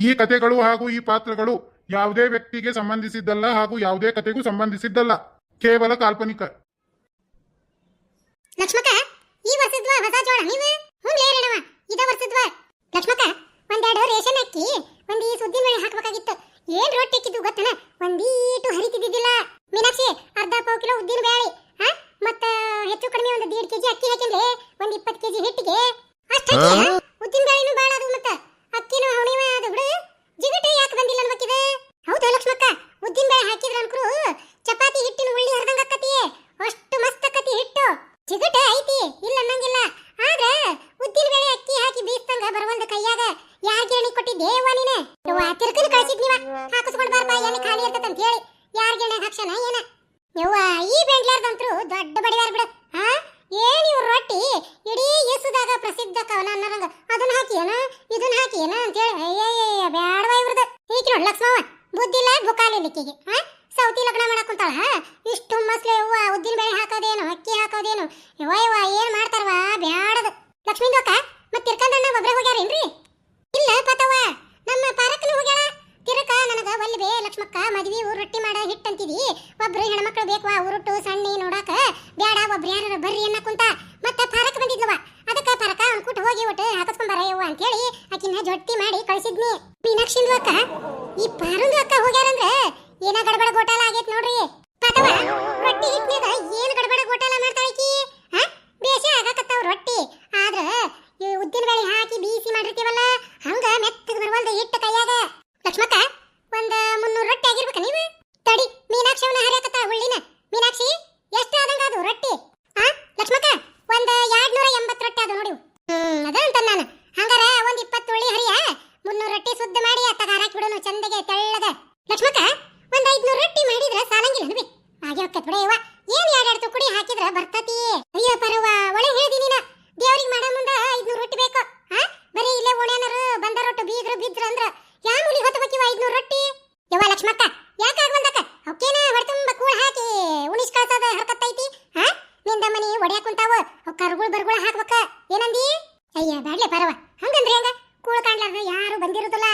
ಈ ಕಥೆಗಳು ಹಾಗೂ ಈ ಪಾತ್ರಗಳು ಯಾವುದೇ ವ್ಯಕ್ತಿಗೆ ಸಂಬಂಧಿಸಿದ್ದಲ್ಲ ಹಾಗೂ ಯಾವುದೇ ಕಥೆಗೂ ಸಂಬಂಧಿಸಿದ್ದಲ್ಲ. ಕೇವಲ ಕಾಲ್ಪನಿಕ. ಲಕ್ಷ್ಮಕ್ಕ, ಈ ವರ್ಷದ್ವ ಹೊಸ ಜೋಳ ನೀವು? ಹ್ಞೂ ಲೇರಣವ ಇದ ಲಕ್ಷ್ಮಕ್ಕ, ಒಂದೆರಡು ರೇಷನ್ ಅಕ್ಕಿ ಒಂದು ಈ ಸುದ್ದಿ ಮಳೆ ಹಾಕಬೇಕಾಗಿತ್ತು. ಏನ್ ರೊಟ್ಟಿ ಇಕ್ಕಿದ್ದು ಗೊತ್ತನ? ಒಂದೀಟು ಹರಿತಿದ್ದಿದ್ದಿಲ್ಲ. ಮೀನಾಕ್ಷಿ, ಅರ್ಧ ಪಾವು ಕಿಲೋ ಉದ್ದಿನ ಬೇಳೆ ಹಾ? ಮತ್ತ ಹೆಚ್ಚು ಕಡಿಮೆ ಒಂದು ದೀಡ್ ಕೆಜಿ ಅಕ್ಕಿ ಹಾಕಿದ್ರೆ ಒಂದು ಇಪ್ಪತ್ತು ಕೆಜಿ ಹಿಟ್ಟಿಗೆ. ಅಷ್ಟು ಉದ್ದಿನ ಬೇಳೆನೂ ಮತ್ತ. ಅಕ್ಕಿನೂ ಅವಣಿವ ಅದು ಬಿಡು ಜಿಗಟೆ ಯಾಕೆ ಬಂದಿಲ್ಲ ಅನ್ಬೇಕಿದೆ? ಹೌದಾ ಲಕ್ಷ್ಮಕ್ಕ, ಉದ್ದಿನ ಬೇಳೆ ಹಾಕಿದ್ರ ಅನ್ಕರು ಚಪಾತಿ ಹಿಟ್ಟಿನ ಉಳ್ಳಿ ಹರಿದಂಗ ಆಕ್ಕತಿ ಅಷ್ಟು ಮಸ್ತ್ ಕತಿ ಹಿಟ್ಟು. ಜಿಗಟ ಐತಿ, ಇಲ್ಲ ಅನ್ನಂಗಿಲ್ಲ. ಆದ್ರೆ ಉದ್ದಿನ ಬೇಳೆ ಅಕ್ಕಿ ಹಾಕಿ ಬೀಸ್ತಂಗ ಬರವಲ್ದ ಕೈಯಾಗ ಯಾರ ಗಿರಣಿ ಕೊಟ್ಟಿದ್ದೆ ಯವ್ವ ನೀನೆ? ಯವ್ವ ತಿರ್ಕನ ಕಳ್ಸಿದ್ ನೀವ. ಹಾಕಿಸ್ಕೊಂಡ್ ಬಾರಪ್ಪ ಎಲ್ಲಿ ಖಾಲಿ ಇರ್ತದ ಅಂತ ಹೇಳಿ. ಯಾರ ಗಿರಣಿ ಹಾಕ್ಸನ ಏನ? ಯವ್ವ, ಈ ಬೆಂಡ್ಲಾರ್ದಂತ್ರು ದೊಡ್ಡ ಬಡಿವಾರ ಬಿಡ. ಹಾ ಏನ್ ಇವ್ರ ರೊಟ್ಟಿ ಇಡೀ ಯೇಸುದಾಗ ಪ್ರಸಿದ್ಧ ಕವನ ಅನ್ನರಂಗ. ಅದನ್ನ ಹಾಕಿ ಏನ ಏನ ಅಂತ ಹೇಳಿ ಅಯ್ಯಯ್ಯ ಬ್ಯಾಡವ ಇವ್ರದ್ದು ಬುದ್ಧಿಲ್ಲ ಬುಕಾಲಿಲಿಕ್ಕಿಗೆ ಹಾ ಸೌತಿ ಲಗ್ನ ಮಾಡಕ್ ಕುಂತಾಳ ಹಾ ಇಷ್ಟು ಮಸ್ಲೆ ಯವ್ವ ಉದ್ದಿನ ಬೇಳೆ ಹಾಕೋದೇನು, ಅಕ್ಕಿ ಹಾಕೋದೇನು? ಯವ್ವ ಯವ್ವ, ಏನ್ ಮಾಡ್ತಾರವ, ಬ್ಯಾಡದು. ಲಕ್ಷ್ಮೀ ದೋಕ ಮತ್ ತಿರ್ಕಂದಣ್ಣ ಒಬ್ರೇ ಹೋಗ್ಯಾರೇನ್ರಿ? ಇಲ್ಲ ಪತವ ನಮ್ಮ ಪಾರಕ್ಕನ ಹೋಗ್ಯಾಳ. ತಿರಕ ನನಗ ಒಲ್ಬೆ ಲಕ್ಷ್ಮಕ್ಕ, ಮದ್ವಿ ಊರು ರೊಟ್ಟಿ ಮಾಡ ಹಿಟ್ ಅಂತಿದಿ. ಒಬ್ರು ಹೆಣ್ಮಕ್ಳು ಬೇಕವಾ ಊರುಟ್ಟು ಸಣ್ಣಿ ನೋಡಾಕ ಬ್ಯಾಡ, ಒಬ್ರು ಯಾರು ಬರ್ರಿ ಅನ್ನಕುಂತ ಮತ್ತೆ ಮತ್ತ ಪಾರಕ್ ಬಂದಿದ್ಲವ ಅದಕ್ಕ ಪಾರಕ ಅನ್ಕುಟ್ ಹೋಗಿ ಒಟ್ಟು ಹಾಕಿಸ್ಕೊಂಡ್ ಯವ್ವ ಅಂತೇಳಿ ಜೊಟ್ಟಿ ಮಾಡಿ ಕಳ್ಸಿದ್ನಿ. ಮೀನಾಕ್ಷಿಂದು ಅಕ್ಕ, ಈ ಪಾರುಂದು ಅಕ್ಕ ಹೋಗ್ಯಾರಂದ್ರೆ ಏನ ಗಡಬಡ ಗೋಟಾಲ ಆಗೈತ್ ನೋಡ್ರಿ. ಪತವ, ರೊಟ್ಟಿ ಹಿಟ್ನ್ಯಾಗ ಏನ್ ಗಡಬಡ ಗೋಟಾಲ ಮಾಡ್ತಾಳಕಿ ಹಾ ಬೇಸೆ ಆಗಾಕತ್ತಾವ ರೊಟ್ಟಿ ಆದ್ರ ಈ ಉದ್ದಿನ ಬೇಳೆ ಹಾಕಿ ಬೀಸಿ ಮಾಡಿರ್ತೀವಲ್ಲ ಹಂಗ ಮೆತ್ತಗ ಬರವಲ್ದ ಹಿಟ್ಟು ಕೈಯಾಗ ಲಕ್ಷ್ಮಕ್ಕ ಒಂದ್ ಮುನ್ನೂರು ರೊಟ್ಟಿ ಆಗಿರ್ಬೇಕ ನೀವು ತಡಿ ಮೀನಾಕ್ಷಿ ಅವನ ಹರಿಯಾಕತ್ತ ಉಳ್ಳಿನ ಮೀನಾಕ್ಷಿ ಎಷ್ಟು ಆದಂಗ ಅದು ರೊಟ್ಟಿ ಹಾ ಲಕ್ಷ್ಮಕ್ಕ ಒಂದ್ ಎರಡ್ ನೂರ ಎಂಬತ್ತು ರೊಟ್ಟಿ ಅದು ನೋಡಿ ಹ್ಮ್ ಅದ ಅಂತ ನಾನು ಹಂಗಾರ ಒಂದ್ ಇಪ್ಪತ್ತು ಉಳ್ಳಿ ಹರಿಯ ಮುನ್ನೂರು ರೊಟ್ಟಿ ಸುದ್ದ ಮಾಡಿ ಅತ್ತಗ ಹಾಕಿ ಬಿಡೋನು ಚಂದಗೆ ತೆಳ್ಳಗ ಲಕ್ಷ್ಮಕ್ಕ ಒಂದ್ ಐದ್ನೂರು ರೊಟ್ಟಿ ಮಾಡಿದ್ರ ಸಾಲಂಗಿಲ್ಲ ಅನ್ಬಿ ಹಾಗೆ ಹೊಕ್ಕತ್ ಬಿಡ ಯವ್ವ ಏನ್ ಎರಡೆರಡು ತುಕುಡಿ ಹಾಕಿದ್ರ ಬರ್ತತಿ? ಅಯ್ಯೋ ಪರವ, ಒಳ್ಳೆ ಹೇಳ್ದಿ ನೀನ. ದೇವ್ರಿಗೆ ಮಾಡೋ ಮುಂದ ಐದ್ನೂರು ರೊಟ್ಟಿ ಬೇಕು. ಹಾ ಬರೀ ಇಲ್ಲೇ ಓಣ್ಯಾನರು ಬಂದ ರೊಟ್ಟಿ ಬೀಗ್ರು ಬಿದ್ರ ಅಂದ್ರ ಯಾ ಮುಲಿ ಹೊತ್ತಬೇಕಿವ ಐದ್ನೂರು ರೊಟ್ಟಿ? ಯವ್ವ ಲಕ್ಷ್ಮಕ್ಕ, ಯಾಕೆ ಬಂದಕ್ಕ? ಅವಕ್ಕೇನ ಹೊಡ್ತುಂಬ ಕೂಳ್ ಹಾಕಿ ಉಣಿಸ್ ಕಳ್ಸದ ಹರ್ಕತ್ತೈತಿ? ಹಾ ನಿಂದ ಮನಿ ಒಡ್ಯಾಕ ಕುಂತಾವ ಅವ್ ಕರ್ಗುಳ್ ಬರ್ಗುಳ ಹಾಕ್ಬೇಕ. ಏನಂದಿ? ಅಯ್ಯ, ಬ್ಯಾಡ್ಲೆ ಪರವ, ಹಂಗಂದ್ರೆ ಹೆಂಗ? ಕೂಳ್ ಕಾಣ್ಲಾರ್ದ ಯಾರು ಬಂದಿರೋದಿಲ್ಲ.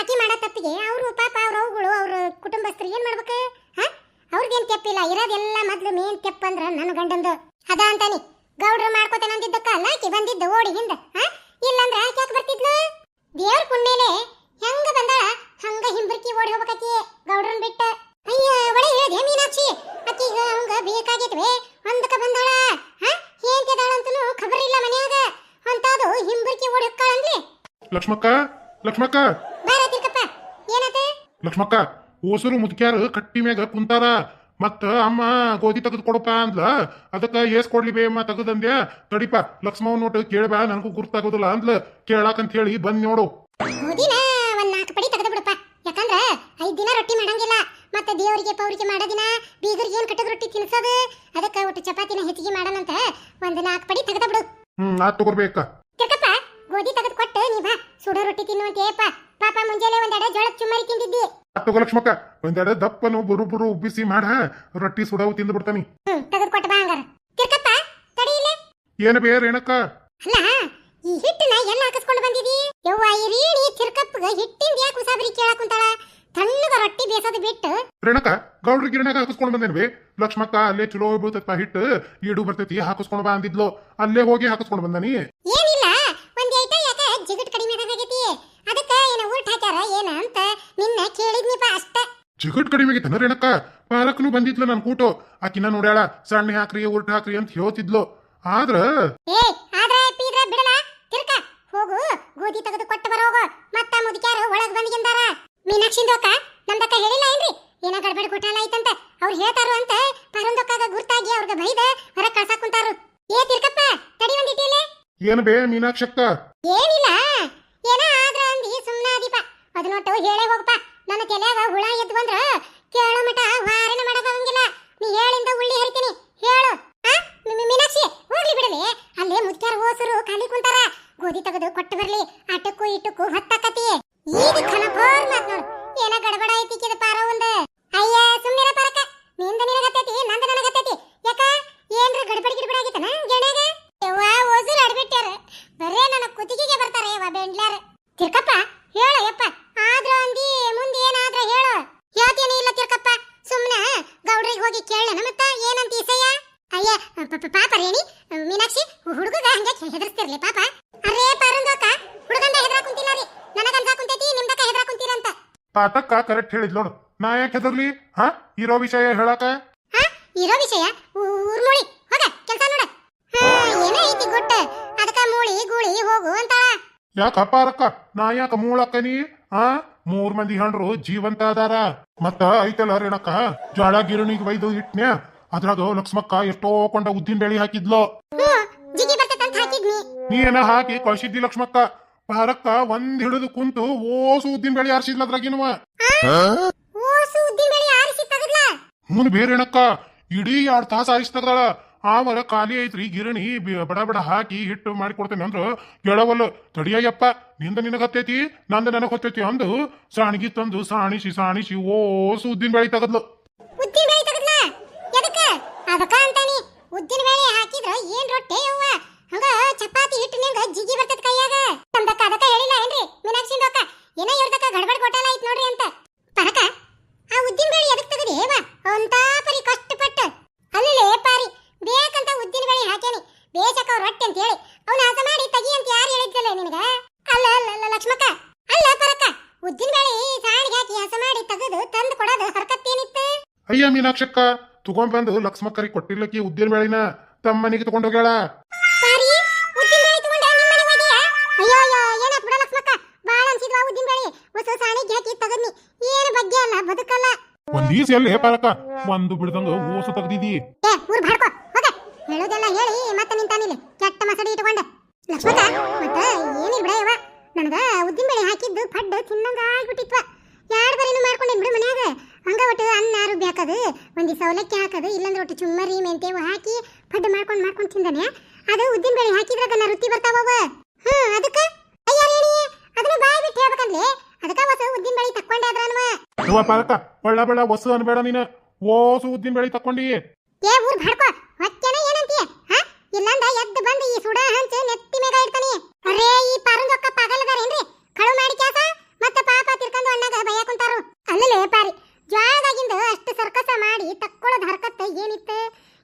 ಆಕಿ ಮಾಡೋ ತಪ್ಪಿಗೆ ಅವರು ಪಾಪ ಅವ್ರ ಅವುಗಳು ಅವ್ರ ಕುಟುಂಬಸ್ಥರು ಏನ್ ಮಾಡ್ಬೇಕು? ಹಾ ಅವ್ರದ್ದೇನ್ ತೆಪ್ಪಿಲ್ಲ ಇರೋದೆಲ್ಲ ಮೊದ್ಲು ಮೇನ್ ತೆಪ್ಪ ಅಂದ್ರ ನನ್ನ ಗಂಡಂದು. ಅದ ಅಂತಾನಿ ಗೌಡ್ರು ಮಾಡ್ಕೋತಾನೆ ಅಂದಿದ್ದಕ್ಕ ಅಲ್ಲ ಆಕಿ ಬಂದಿದ್ದು ಓಡಿ ಹಿಂದ ಹಾ? ಇಲ್ಲಂದ್ರ ಆಕಿ ಯಾಕೆ ಬರ್ತಿದ್ಲು? ದೇವ್ರ ಪುಣ್ಯಲೆ ಹೆಂಗ ಬಂದಾಳ ಹಂಗ ಹಿಂಬರ್ಕಿ ಓಡಿ ಹೋಗ್ಬೇಕಾಕಿ ಗೌಡ್ರನ್ ಬಿಟ್ಟ. ಅಯ್ಯ ಒಳ್ಳೆ ಹೇಳಿದೆ ಮೀನಾಕ್ಷಿ? ಅಕ್ಕಿ ಹಂಗ ಬೇಕಾಗಿತ್ವೆ ಒಂದಕ್ಕ ಬಂದಾಳ ಹಾ? ಹೇಂತಿದಾಳ ಅಂತನೂ ಖಬರ್ ಇಲ್ಲ ಮನ್ಯಾಗ. ಅಂತಾದು ಹಿಂಬರ್ಕಿ ಓಡಿ ಹೋಗ್ಕಾಳಂದ್ರಿ ಲಕ್ಷ್ಮಕ್ಕ ಲಕ್ಷ್ಮಕ್ಕ. ಬಾರ ತಿರ್ಕಪ್ಪ ಏನತ್ತೆ ಲಕ್ಷ್ಮಕ್ಕ ಓಸರು ಮುದ್ಕ್ಯಾರ ಕಟ್ಟಿ ಮ್ಯಾಗ ಕುಂತಾರ. ಮತ್ತ ಅಮ್ಮ ಗೋಧಿ ತೆಗೆದು ಕೊಡಪ್ಪ ಅಂದ್ಲ. ಅದಕ್ಕ ಏಸ್ ಕೊಡ್ಲಿ ಬೇ ಅಮ್ಮ ತೆಗದಂದ್ಯ? ತಡಿಪ ಲಕ್ಷ್ಮವ್ ನೋಟ್ ಕೇಳಬ ನನಗೂ ಗುರ್ತಾಗೋದಿಲ್ಲ ಅಂದ್ಲ. ಕೇಳಾಕಂತ ಹೇಳಿ ಬಂದ್ ನೋಡು. ಗೋಧಿನ ಒಂದ್ ನಾಲ್ಕು ಪಡಿ ತೆಗೆದು ಬಿಡಪ್ಪ. ಯಾಕಂದ್ರ ಐದ್ ದಿನ ರೊಟ್ಟಿ ಮಾಡಂಗಿಲ್ಲ. ಮತ್ತೆ ದೇವರಿಗೆ ಪೌರಿಗೆ ಮಾಡೋದಿನ ಬೀಗರಿಗೆ ಏನ್ ಕಟ್ಟದ ರೊಟ್ಟಿ ತಿನ್ಸೋದು? ಅದಕ್ಕ ಒಟ್ಟು ಚಪಾತಿನ ಹೆಚ್ಚಿಗೆ ಮಾಡಣಂತ ಒಂದ್ ನಾಲ್ಕು ಪಡಿ ತೆಗೆದ ಬಿಡು. ಹ್ಮ್ ಆತ್ ತಗೋರ್ಬೇಕ. ತಿರ್ಕಪ್ಪ ಗೋಧಿ ತೆಗೆದು ಕೊಟ್ಟು ನೀ ಬಾ. ಸುಡೋ ರೊಟ್ಟಿ ತಿನ್ನುವಂತೇಪ್ಪ ಪಾಪ ಮುಂಜಾನೆ ಒಂದೆಡೆ ಜೋಳದ ಚುಮ್ಮರಿ ತಿಂದಿದ್ದಿ. ತಗೋಲಕ್ಷ್ಮಕ್ಕ ಒಂದೆಡೆ ದಪ್ಪನು ಬುರು ಬುರು ಉಬ್ಬಿಸಿ ಮಾಡ. ರೊಟ್ಟಿ ಸುಡವು ತಿಂದು ಬಿಡ್ತಾನಿ. ಹ್ಮ್ ತೆಗೆದು ಕೊಟ್ಟು ಬಾ ಹಂಗಾರ. ತಿರ್ಕಪ್ಪ ತಡಿ ಇಲ್ಲ. ಏನು ಬೇರೆ ಏನಕ್ಕ ಅಲ್ಲ ಈ ಹಿಟ್ಟನ್ನ ಎಲ್ಲ ಹಾಕಿಸ್ಕೊಂಡು ಬಂದಿದಿ? ಯವ್ವ ಈ ರೀಣಿ ತಿರ್ಕಪ್ಪಗ ಹಿಟ್ಟಿಂದ ಯಾಕೆ ಉಸಾಬರಿ ಕೇಳಕ್ ಕುಂತಾಳ? ತಣ್ಣಗ ರೊಟ್ಟಿ ಬೇಸೋದು ಬಿಟ್ಟು. ರೇಣಕ ಗೌಡ್ರ ಗಿರಣಾಗ ಹಾಕಿಸ್ಕೊಂಡು ಬಂದೇನ್ವಿ? ಲಕ್ಷ್ಮಕ್ಕ ಅಲ್ಲೇ ಚಲೋ ಬೀಳ್ತೈತಪ್ಪ ಹಿಟ್ಟು. ಈಡು ಬರ್ತೈತಿ ಹಾಕಿಸ್ಕೊಂಡು ಬಾ ಅಂದಿದ್ಲು. ಅಲ್ಲೇ ಹೋಗಿ ಹಾಕಿಸ್ಕೊಂಡು ಬಂದಾನಿ. ಏನಿಲ್ಲ ಒಂದ್ ಐಟ ಯಾಕ? ಜಿಗಟ್ ಕಡಿಮೆ ಆದಾಗೈತಿ ಅದಕ್ಕ ಏನ ಊಟ ಹಾಕ್ಯಾರ? ಏನ ಅಂತ ನಿನ್ನ ಕೇಳಿದ್ನಿಪ ಅಷ್ಟ. ಜಿಗಟ್ ಕಡಿಮೆ ರೇಣಕ್ಕ ಪಾಲಕನು ಬಂದಿದ್ಲು ನನ್ ಕೂಟು. ಆಕಿನ ನೋಡ್ಯಾಳ ಸಣ್ಣ ಹಾಕ್ರಿ ಉಲ್ಟ ಹಾಕ್ರಿ ಅಂತ ಹೇಳ್ತಿದ್ಲು. ಆದ್ರ? ಏ ಆದ್ರ ಪೀದ್ರ ಬಿಡಲ. ತಿರ್ಕ ಹೋಗು ಗೋಧಿ ತೆಗೆದು ಕೊಟ್ಟು ಬರೋಗು ಮತ್ತ ಮುದುಕ್ಯಾರ ಒಳಗ್ ಬಂದಿಗಿಂದಾರ ಮೀನಾಕ್ಷಿಂದೋಕ ನಮ್ದಕ್ಕ ಹೇಳಿಲ್ಲ ಏನ್ರಿ? ಏನ ಗಡ್ಬಡಿ ಕೊಟ್ಟಲ್ಲ ಐತಂತ ಅವ್ರು ಹೇಳ್ತಾರು ಅಂತ ಪರಂದೊಕ್ಕಾಗ ಗುರ್ತಾಗಿ ಅವ್ರಿಗೆ ಬೈದ ಹೊರ ಕಳ್ಸಾಕ್ ಕುಂತಾರು ಏ ತಿರ್ಕಪ್ಪ ತಡಿ ಒಂದಿಟ್ಟಿಲೆ ಏನ್ ಬೇ ಮೀನಾಕ್ಷಕ್ಕ? ಏನಿಲ್ಲ. ಏನ ಆದ್ರ ಅಂದಿ ಸುಮ್ನಾದಿಪ. ಅದನ್ನೊಟ್ಟು ಹೇಳೇ ಹೋಗಪ್ಪ ನನ್ನ ತಲೆಯಾಗ ಹುಳ ಎದ್ದು ಬಂದ್ರ ಕೇಳೋ ಮಟ ವಾರನ ಮಾಡದಂಗಿಲ್ಲ ನೀ ಹೇಳಿಂದ ಉಳ್ಳಿ ಹರಿತೀನಿ. ಹೇಳು. ಆ? ಮಿ- ಮೀನಾಕ್ಷಿ, ಹೋಗ್ಲಿ ಬಿಡಲಿ. ಅಲ್ಲೇ ಮುದ್ಕ್ಯಾರ ಹೋಸರು ಖಾಲಿ ಕುಂತಾರ. ಗೋಧಿ ತೆಗೆದು ಕೊಟ್ಟು ಬರ್ಲಿ. ಆಟಕ್ಕೂ ಇಟ್ಟಕ್ಕೂ ಹೊತ್ತಾಕತಿ ತಿರ್ಕಪ್ಪ? ಹೇಳು ಯಪ್ಪ. ಆದ್ರ ಅಂದಿ ಮುಂದೆ ಏನಾದ್ರ ಹೇಳು. ಹೇಳ್ತೇನೆ ಇಲ್ಲ ತಿರ್ಕಪ್ಪ. ಸುಮ್ಮನ ಗೌಡ್ರಿಗೆ ಹೋಗಿ ಕೇಳಣ ಮತ್ತ. ಏನಂತ ಈಸಯ್ಯ ಅಯ್ಯ ಪಾಪ ರೇಣಿ. ಮೀನಾಕ್ಷಿ ಹುಡುಗಗ ಹಂಗೆ ಹೆದರ್ಸ್ತಿರ್ಲಿ ಪಾಪ. ಅರೇ ಪಾರಂದಕ್ಕ ಹುಡುಗಂದ ಹೆದರಾ ಕುಂತಿಲ್ಲ ರೀ. ನನಗಂದ ಕುಂತೈತಿ ನಿಮ್ದಕ್ಕ ಹೆದರಾ ಕುಂತೀರಂತ ಪಾತಕ್ಕ ಕರೆಕ್ಟ್ ಹೇಳಿದ್ ನೋಡು. ನಾ ಯಾಕೆ ಹೆದರ್ಲಿ? ಹಾ? ಇರೋ ವಿಷಯ ಹೇಳಕ? ಹಾ? ಇರೋ ವಿಷಯ? ಊರ್ಮೂಳಿ ಹೋಗ ಕೆಲಸ ನೋಡ. ಹಾ ಏನೋ ಐತಿ ಗೊಟ್ಟ. ಅದಕ್ಕ ಮೂಳಿ ಗೂಳಿ ಹೋಗು ಅಂತಾಳ. ಯಾಕ ಅಪಾರಕ್ಕ ನಾ ಯಾಕ ಮೂಳಕ್ಕನಿ? ಆ? ಮೂರ್ ಮಂದಿ ಹಣ್ರು ಜೀವಂತ ಅದಾರ. ಮತ್ತ ಐತಲ್ಲ ರೇಣಕ್ಕ ಜ್ವಾಳ ಗಿರಣಿಗೆ ಒಯ್ದು ಇಟ್ನ್ಯ? ಅದ್ರಾಗ ಲಕ್ಷ್ಮಕ್ಕ ಎಷ್ಟೋ ಕೊಂಡ ಉದ್ದಿನ ಬೆಳಿ ಹಾಕಿದ್ಲು. ನೀ ಏನ ಹಾಕಿ ಕಳ್ಸಿದ್ದಿ ಲಕ್ಷ್ಮಕ್ಕ? ಪಾರಕ್ಕ ಒಂದ್ ಹಿಡಿದು ಕುಂತು ಓಸು ಉದ್ದಿನ ಬೆಳಿ ಆರಿಸಿದ್ಲ ಅದ್ರಾಗಿನವ. ಓಸು ಬೇರೆ ಇಡೀ ಎರಡ್ ತಾಸ ಆರಿಸ್ತದಾಳ ಆವರ ಖಾಲಿ ಐತ್ರಿ, ಗಿರಣಿ ಬಡ ಬಡ ಹಾಕಿ ಹಿಟ್ಟು ಮಾಡಿಕೊಡ್ತೇನೆ ಕೊಡ್ತೇನೆ ಅಂದ್ರ ಗೆಳವಲ್ಲ ತಡಿಯಪ್ಪ ನಿಂದ ನಿನಗೆ ಹತ್ತೈತಿ, ನಂದ ನನಗೆ ಹೊತ್ತೈತಿ ಅಂದು ಸಾಣಿಗಿ ತಂದು ಸಾಣಿಸಿ ಸಾಣಿಸಿ ಓ ಉದ್ದಿನ ಬೆಳಿ ತಗದ್ಲು. ಉದ್ದಿನ ಬೇಳೆ ತಗದ್ಲ? ಎದಕ್ಕ? ಅದಕ್ಕ ಅಂತಾನಿ, ಉದ್ದಿನ ಬೇಳೆ ಹಾಕಿದ್ರ ಏನ್ ರೊಟ್ಟಿ ಯವ್ವ? ಹಂಗ ಚಪಾತಿ ಹಿಟ್ಟಿನ್ಯಾಗ ಜಿಗಿ ಬರ್ತದ ಕೈಯಾಗ ನಮ್ದಕ್ಕ ಅದಕ್ಕ ಹೇಳಿಲ್ಲ ಏನ್ರಿ ಮೀನಾಕ್ಷಿ ಅಕ್ಕ ಏನೋ ಇವ್ರದಕ್ಕ ಗಡ್ಬಡ್ ಕೊಟ್ಟಲ್ಲ ಐತ್ ನೋಡ್ರಿ ಅಂತ ಪರಕ ಆ ಉದ್ದಿನ ಬೇಳೆ ಎದಕ್ ತಗದಿ ಏವ ಅಂತ ಪರಿ ಕಷ್ಟಪಟ್ಟು ಅಲ್ಲೇ ಪಾರಿ ಬೇಕಂತ ಉದ್ದಿನ ಬೇಳೆ ಅವ್ರ ರೊಟ್ಟಿ ಅಂತ ಹೇಳಿ ಅವನು ಹಸ ಮಾಡಿ ತಗಿ ಅಂತ ಯಾರು ಹೇಳಿದ್ದಲ್ಲ ನಿನಗ? ಅಲ್ಲ ಅಲ್ಲ ಲಕ್ಷ್ಮಕ್ಕ. ಅಲ್ಲ ಪರಕ ಉದ್ದಿನ ಬೇಳೆ ಸಾಣಿಗೆ ಹಾಕಿ ಹಸ ಮಾಡಿ ತೆಗೆದು ತಂದು ಕೊಡೋದು ಹರ್ಕತ್ತೇನಿತ್ತು? ಅಯ್ಯ ಮೀನಾಕ್ಷಕ್ಕ ತಗೊಂಡ್ಬಂದು ಲಕ್ಷ್ಮಕ್ಕರಿಗೆ ಕೊಟ್ಟಿರ್ಲಕ್ಕಿ ಉದ್ದಿನ ಬೇಳಿನ ತಮ್ಮ ಮನೆಗೆ ತಗೊಂಡ ನಿಮ್ಮ ಮನೆಗೆ ಹೋಗಿಯಾ? ಅಯ್ಯೋ ಅಯ್ಯೋ ಏನಾತ್ ಬಿಡ ಲಕ್ಷ್ಮಕ್ಕ. ಬಾಳ ಅನ್ಸಿದ್ವಾ ಉದ್ದಿನ ಬೇಳೆ. ಹೊಸ ಸಾಣಿಗೆ ಹಾಕಿ ತಗದ್ನಿ. ಏನು ಬಗ್ಗೆ ಅಲ್ಲ ಬದುಕಲ್ಲ. ಒಂದ್ ಈಸ್ ಎಲ್ಲಿ ಪಾರಕ್ಕ. ಒಂದು ಬಿಡದಂಗ ಓಸು ತೆಗ್ದಿದಿ. ಏ ಊರ್ ಭಾಡ್ಕೋ ಹೋಗ. ಹೇಳೋದೆಲ್ಲ ಹೇಳಿ. ಮತ್ತೆ ನಿಂತಾನಿಲ್ಲ ಕೆಟ್ಟ ಮಸಡಿ ಇಟ್ಕೊಂಡ. ಲಕ್ಷ್ಮಕ ಮತ್ತ ಏನಿಲ್ಲ ಬಿಡ ಯವ್ವ? ನನಗ ಉದ್ದಿನ ಬೇಳೆ ಹಾಕಿದ್ದು ಪಡ್ಡು ತಿನ್ನಂಗ ಆಗ್ಬಿಟ್ಟಿತ್ವ ಯಾರು ಬರೇನು ಮಾಡ್ಕೊಂಡೇನ್ ಬಿಡು ಮನ್ಯಾಗ. ಹಂಗ ಒಟ್ಟು ಅನ್ನ ರುಬ್ಬಿ ಹಾಕದು ಒಂದಿ ಸೌಲಕ್ಕಿ ಹಾಕದು ಇಲ್ಲಂದ್ರೆ ಒಟ್ಟು ಚುಮ್ಮರಿ ಮೆಂತೇವು ಹಾಕಿ ಪಡ್ಡು ಮಾಡ್ಕೊಂಡು ಮಾಡ್ಕೊಂಡು ತಿಂದಾನೆ. ಅದು ಉದ್ದಿನ ಬೇಳೆ ಹಾಕಿದ್ರಾಗ ನಾ ರುತ್ತಿ ಬರ್ತಾವವ ಹ್ಮ್ ಅದಕ್ಕ? ಅದನ್ನ ಬಾಯಿ ಬಿಟ್ಟು ಹೇಳ್ಬೇಕಂದ್ಲೆ. ಅದಕ್ಕ ಹೊಸ ಉದ್ದಿನ ಬೇಳೆ ತಕ್ಕೊಂಡೆ ಅದ್ರನ್ವ. ಅವ್ವ ಪಾರಕ್ಕ ಬಳ್ಳ ಬಳ್ಳ ಹೊಸ ಅನ್ಬೇಡ ನೀನ. ಓಸು ಉದ್ದಿನ ಬೇಳಿ ತಕೊಂಡಿ ಏ ಊರ್ ಭಾಡ್ಕೋ ಹೊಚ್ಚನ ಏನಂತೀಯ ಹಾ ಇಲ್ಲಂದ ಎದ್ದು ಬಂದು ಈ ಸುಡ ಹಂಚ ನೆತ್ತಿ ಮೇಗ ಇಡ್ತಾನೆ. ಅರೇ, ಈ ಪಾರಂದೊಕ್ಕ ಪಾಗಲದಾರೇನ್ರಿ ಕಳು ಮಾಡಿ ಕ್ಯಾಸ? ಮತ್ತ ಪಾಪ ತಿರ್ಕೊಂಡು ಅಣ್ಣಗ ಭಯ ಕುಂತಾರು. ಅಲ್ಲಲೇ ಪಾರಿ, ಜ್ವಾಳದಾಗಿಂದ ಅಷ್ಟು ಸರ್ಕಸ ಮಾಡಿ ತಕ್ಕೊಳ್ಳೋದು ಹರ್ಕತ್ತ ಏನಿತ್ತು?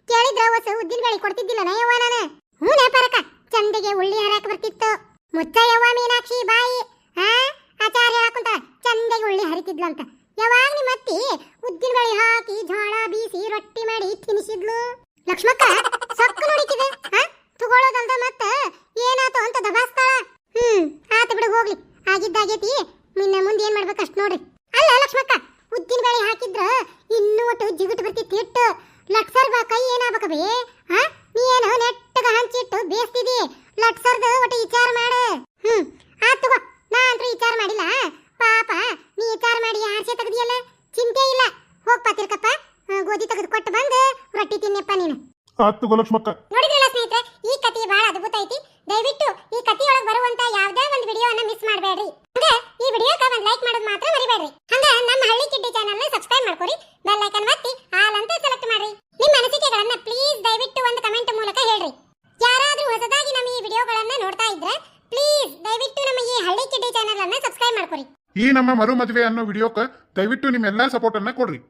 ಕೇಳಿದ್ರ ಹೊಸ ಉದ್ದಿನ ಗಾಳಿ ಕೊಡ್ತಿದ್ದಿಲ್ಲ ನಯವ್ವ ನಾನು? ಹ್ಞೂ ಪಾರಕ, ಚಂದಿಗೆ ಉಳ್ಳಿ ಹರಕ ಬರ್ತಿತ್ತು. ಮುಚ್ಚಯ್ಯವ್ವ ಮೀನಾಕ್ಷಿ ಬಾಯಿ. ಹಾ ಆಚಾರ್ಯ ಹಾಕುಂತ ಚಂದಿಗೆ ಉಳ್ಳಿ ಹರಿತಿದ್ಲಂತ. ಯಾವಾಗ ನಿಮ್ಮ ಅತ್ತಿ ಉದ್ದಿನ ಗಾಳಿ ಹಾಕಿ ಜೋಳ ಬೀಸಿ ರೊಟ್ಟಿ ಮಾಡಿ ತಿನ್ನಿಸಿದ್ಲು ಲಕ್ಷ್ಮಕ್ಕ ಸೊಕ್ಕ ನೋಡಿಕಿದೆ ಹಾ? ತಗೊಳ್ಳೋದಲ್ದ ಮತ್ತ ಏನಾತು ಅಂತ ದಬಾಸ್ತಾಳ. ಹ್ಮ್, ಆತ ಬಿಡು, ಹೋಗ್ಲಿ. ಆಗಿದ್ದಾಗೈತಿ, ನಿನ್ನ ಮುಂದೆ ಏನ್ ಮಾಡ್ಬೇಕು ಅಷ್ಟ್ ನೋಡ್ರಿ. ಅಲ್ಲ, ಲಕ್ಷ್ಮಕ್ಕ ಉದ್ದಿನ ಬೇಳೆ ಹಾಕಿದ್ರ ಇನ್ನೂ ಒಟ್ಟು ಜಿಗುಟ್ ಬರ್ತಿತ್ತು ಇಟ್ಟು ಲಟ್ಸರ್ ಬಾ ಕೈ ಏನಾಗ್ಬೇಕ ಬೇ ಹಾ ನೀ ಏನು ನೆಟ್ಟಗ ಹಂಚಿಟ್ಟು ಬೇಸ್ತಿದಿ ಲಟ್ಸರ್ದು ಒಟ್ಟು ವಿಚಾರ ಮಾಡು ಹ್ಮ್ ಆತ್ ತಗೋ ನಾ ಅಂತೂ ವಿಚಾರ ಮಾಡಿಲ್ಲ ಪಾಪ ನೀ ವಿಚಾರ ಮಾಡಿ ಆರ್ಸೆ ತೆಗ್ದಿಯಲ್ಲ ಚಿಂತೆ ಇಲ್ಲ ಹೋಗ್ಪಾ ತಿರ್ಕಪ್ಪ ಆ, ಗೋಧಿ ತೆಗೆದು ಕೊಟ್ಟು ಬಂದು ರೊಟ್ಟಿ ತಿನ್ನಪ್ಪ ನೀನು ಹತ್ತು ಲಕ್ಷ್ಮಕ್ಕ. ನೋಡಿದ್ರಲ್ಲ ಸ್ನೇಹಿತರೆ ಈ ಕಥೆ ಬಹಳ ಅದ್ಭುತ ಐತಿ. ದಯವಿಟ್ಟು ಈ ಕಥೆಯೊಳಗೆ ಬರುವಂತ ಯಾವ್ದೇ ಒಂದು ವಿಡಿಯೋನ ಮಿಸ್ ಮಾಡಬೇಡ್ರಿ. ಹಂಗ ಈ ವಿಡಿಯೋಕ ಒಂದು ಲೈಕ್ ಮಾಡೋದು ಮಾತ್ರ ಮರಿಬೇಡ್ರಿ. ಹಂಗ ನಮ್ಮ ಹಳ್ಳಿ ಕಿಡ್ಡಿ ಚಾನೆಲ್ನ ಸಬ್ಸ್ಕ್ರೈಬ್ ಮಾಡ್ಕೊರಿ. ಬೆಲ್ ಐಕನ್ ಒತ್ತಿ ಆಲ್ ಅಂತ ಸೆಲೆಕ್ಟ್ ಮಾಡ್ರಿ. ನಿಮ್ಮ ಅನಿಸಿಕೆಗಳನ್ನ ಪ್ಲೀಸ್ ದಯವಿಟ್ಟು ಒಂದು ಕಮೆಂಟ್ ಮೂಲಕ ಹೇಳ್ರಿ. ಯಾರಾದ್ರೂ ಹೊಸದಾಗಿ ನಮ್ಮ ಈ ವಿಡಿಯೋಗಳನ್ನ ನೋಡ್ತಾ ಇದ್ರೆ ಪ್ಲೀಸ್ ದಯವಿಟ್ಟು ನಮ್ಮ ಈ ಹಳ್ಳಿ ಕಿಡ್ಡಿ ಚಾನೆಲ್ ಅನ್ನ ಸಬ್ಸ್ಕ್ರೈಬ್ ಮಾಡ್ಕೊರಿ. ಈ ನಮ್ಮ ಮರು ಮದುವೆ ಅನ್ನೋ ವಿಡಿಯೋಕ್ಕೆ ದಯವಿಟ್ಟು ನಿಮ್ಮೆಲ್ಲಾ ಸಪೋರ್ಟ್ ಅನ್ನ ಕೊಡ್ರಿ.